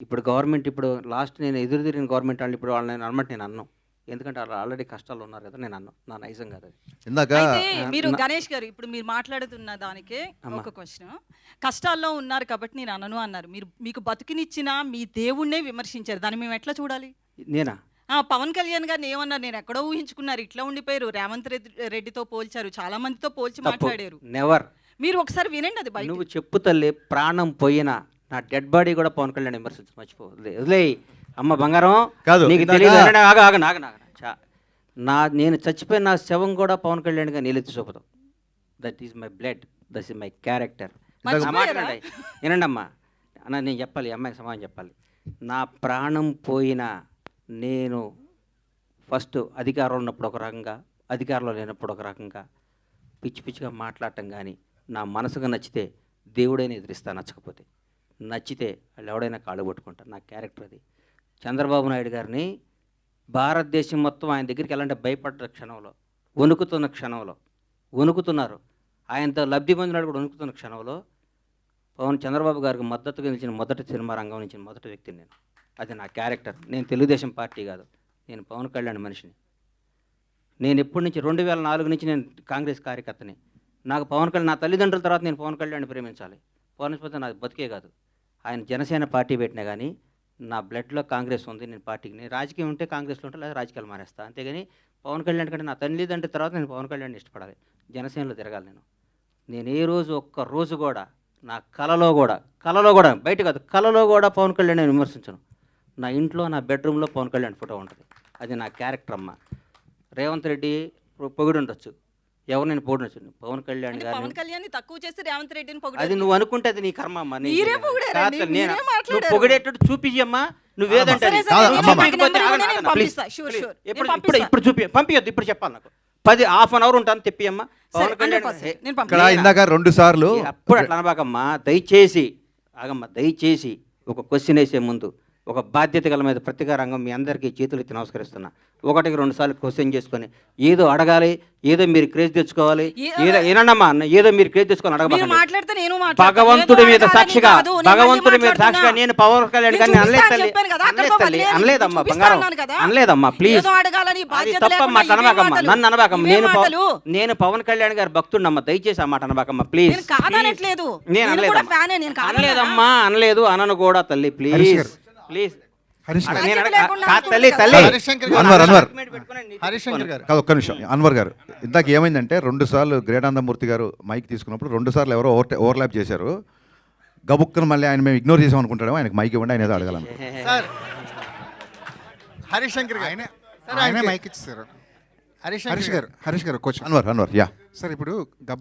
ఇప్పుడు గవర్నమెంట్ ఇప్పుడు లాస్ట్ నేను ఎదురు తిరిగిన గవర్నమెంట్ వాళ్ళు ఇప్పుడు వాళ్ళని అనమాట నేను అన్నాను ఎందుకంటే వాళ్ళు ఆల్రెడీ కష్టాలు ఉన్నారు కదా నేను అన్నాను నా నైజం కాదు అది. ఇందాక అయితే మీరు గణేష్ గారు ఇప్పుడు మీరు మాట్లాడుతున్న దానికే. ఒక క్వశ్చన్ కష్టాల్లో ఉన్నారు కాబట్టి నేను అనను అన్నారు. మీరు మీకు బతుకునిచ్చిన మీ దేవుణ్ణే విమర్శించారు. దాన్ని మేము ఎట్లా చూడాలి? నేనా? ఆ పవన్ కళ్యాణ్ గారిని ఏమన్నారు? నేను ఎక్కడో ఊహించుకున్నారు. ఇట్లా ఉండిపోయారు. రేవంత్ రెడ్డి రెడ్డితో పోల్చారు. చాలా మందితో పోల్చి మాట్లాడారు. నెవర్ మీరు ఒకసారి వినండి అది బయట నువ్వు చెప్పు తల్లి ప్రాణం పోయినా నా డెడ్ బాడీ కూడా పవన్ కళ్యాణ్ విమర్శించు మర్చిపో వదిలే వదిలేయ్. అమ్మ బంగారం. కాదు, నీకు ఇందాక- తెలియదు ఆగ ఆగ ఆగ ఆగ ఆగ. చా నా నేను చచ్చిపోయిన నా శవం కూడా పవన్ కళ్యాణ్గా నీళ్ళెత్తి చూపుతాం that is my blood that is my character? వినండి అమ్మా అన్న నేను చెప్పాలి అమ్మాయికి సమాధానం చెప్పాలి. నా ప్రాణం పోయినా నేను ఫస్ట్ అధికారంలో ఉన్నప్పుడు ఒక రకంగా అధికారంలో లేనప్పుడు ఒక రకంగా పిచ్చి పిచ్చిగా మాట్లాడటం కానీ నా మనసుగా నచ్చితే దేవుడైనా ఎదిరిస్తా నచ్చకపోతే. నచ్చితే వాళ్ళు ఎవడైనా కాళ్ళు పట్టుకుంటారు నా క్యారెక్టర్ అది. చంద్రబాబు నాయుడు గారిని భారతదేశం మొత్తం ఆయన దగ్గరికి వెళ్ళంటే భయపడ్డ క్షణంలో వణుకుతున్న క్షణంలో వణుకుతున్నారు. ఆయనతో లబ్ధి పొందినాడు కూడా వణుకుతున్న క్షణంలో పవన్ చంద్రబాబు గారికి మద్దతుగా నిలిచిన మొదటి సినిమా రంగం నుంచి మొదటి వ్యక్తిని నేను. అది నా క్యారెక్టర్. నేను తెలుగుదేశం పార్టీ కాదు. నేను పవన్ కళ్యాణ్ మనిషిని. నేను ఎప్పటి నుంచి రెండు వేల నాలుగు నుంచి నేను కాంగ్రెస్ కార్యకర్తని. నాకు పవన్ కళ్యాణ్ నా తల్లిదండ్రుల తర్వాత నేను పవన్ కళ్యాణ్ ప్రేమించాలి. పవన్ నాకు నాది బతికే కాదు. ఆయన జనసేన పార్టీ పెట్టినా కానీ నా బ్లడ్లో కాంగ్రెస్ ఉంది నేను పార్టీకి నేను రాజకీయం ఉంటే కాంగ్రెస్లో ఉంటే లేదా రాజకీయాలు మానేస్తా అంతేగాని పవన్ కళ్యాణ్ కంటే నా తండ్రి తర్వాత నేను పవన్ కళ్యాణ్ ఇష్టపడాలి. జనసేనలో తిరగాలి నేను. నేను ఏ రోజు ఒక్క రోజు కూడా నా కలలో కూడా కలలో కూడా బయట కాదు కలలో కూడా పవన్ కళ్యాణ్ నేను విమర్శించను. నా ఇంట్లో నా బెడ్రూమ్లో పవన్ కళ్యాణ్ ఫోటో ఉంటుంది. అది నా క్యారెక్టర్ అమ్మ. రేవంత్ రెడ్డి పొగిడి ఉండొచ్చు ఎవరు నేను పొగిడొచ్చు పవన్ కళ్యాణ్ గారిని పవన్ కళ్యాణ్ తక్కువ చేసి రేవంత్ రెడ్డిని అది పొగిడారు నువ్వు అనుకుంటే అది నీ కర్మ అమ్మా నీ- మీరే పొగిడారండి, కాదు, నేను- మీరే నువ్వు. పొగిడేటట్టు చూపించమ్మా నువ్వేదంటే సరే, అది. సరే, కాదు, నేను అమ్మమ్మ. నాకు చూపించకపోతే నెంబర్ ఆగండి, ఇవ్వండి, నేను ఆగండి, పంపిస్తా, please, sure, please. sure. ఇప్పుడు నేను ఇప్పుడు పంపిస్తా. ఇప్పుడు చూపి పంపించద్దు ఇప్పుడు చెప్పాలి నాకు పది హాఫ్ అన్ అవర్ ఉంటాను తెప్పి అమ్మా సరే, పవన్ కళ్యాణ్ 100% నేను ఇక్కడ పంపిస్తా. ఇందాక రెండు సార్లు అప్పుడు అట్లా అనబాకమ్మా దయచేసి ఆగమ్మా దయచేసి ఒక క్వశ్చన్ వేసే ముందు ఒక బాధ్యత గల మీద ప్రతిగా రంగం మీ అందరికీ చేతులు ఎత్తి నమస్కరిస్తున్నా ఒకటికి రెండు సార్లు క్వశ్చన్ చేసుకొని ఏదో అడగాలి ఏదో మీరు క్రేజ్ తెచ్చుకోవాలి ఏదో ఏనమ్మా ఏదో మీరు క్రేజ్ తెచ్చుకొని మీరు అడగబాకండి మాట్లాడితే నేను మాట్లాడతా. భగవంతుడి మీద సాక్షిగా భగవంతుడి మీద సాక్షిగా. నేను పవన్ కళ్యాణ్ గారిని అనలేదు తల్లి అనలేదమ్మా బంగారం. అనలేదమ్మా ప్లీజ్ ఏదో అడగాలని అది బాధ్యత తప్పమ్మా అనబాకమ్మా. నన్ను అనబాకమ్మ నేను. నేను పవన్ కళ్యాణ్ గారు భక్తుడినమ్మా దయచేసి ఆ మాట అనబాకమ్మా ప్లీజ్ నేను అనలేదమ్మా అనలేదు అనను కూడా తల్లి ప్లీజ్. ప్లీజ్. ఒక్క నిమిషం. అన్వర్ గారు ఇందాక ఏమైందంటే రెండు సార్లు గ్రేటానందమూర్తి గారు మైక్ తీసుకున్నప్పుడు రెండు సార్లు ఎవరో ఓవర్ ఓవర్లాప్ చేశారు. గబుక్కను మళ్ళీ ఆయన మేము ఇగ్నోర్ చేసాం అనుకుంటాడేమో ఆయనకు మైక్ ఇవ్వండి ఆయన ఏదో అడగాలను సార్ హరీష్ శంకర్ గారు. ఆయనే సరే, ఆయనే ఆయనకి- మైక్ ఇచ్చారు Harish garu. Harish garu question answer answer yeah. Sir ఇప్పుడు